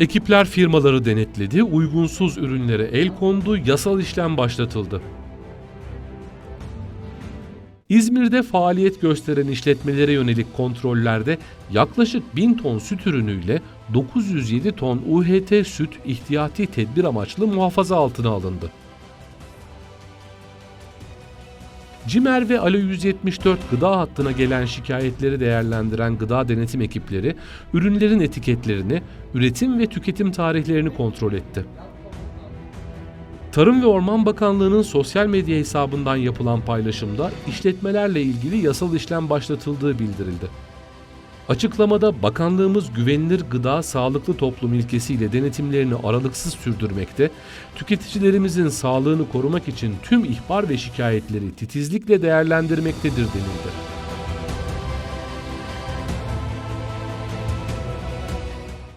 Ekipler firmaları denetledi, uygunsuz ürünlere el kondu, yasal işlem başlatıldı. İzmir'de faaliyet gösteren işletmelere yönelik kontrollerde yaklaşık 1000 ton süt ürünüyle 907 ton UHT süt ihtiyati tedbir amaçlı muhafaza altına alındı. Cimer ve Alo 174 gıda hattına gelen şikayetleri değerlendiren gıda denetim ekipleri ürünlerin etiketlerini, üretim ve tüketim tarihlerini kontrol etti. Tarım ve Orman Bakanlığı'nın sosyal medya hesabından yapılan paylaşımda işletmelerle ilgili yasal işlem başlatıldığı bildirildi. Açıklamada bakanlığımız güvenilir gıda sağlıklı toplum ilkesiyle denetimlerini aralıksız sürdürmekte, tüketicilerimizin sağlığını korumak için tüm ihbar ve şikayetleri titizlikle değerlendirmektedir denildi.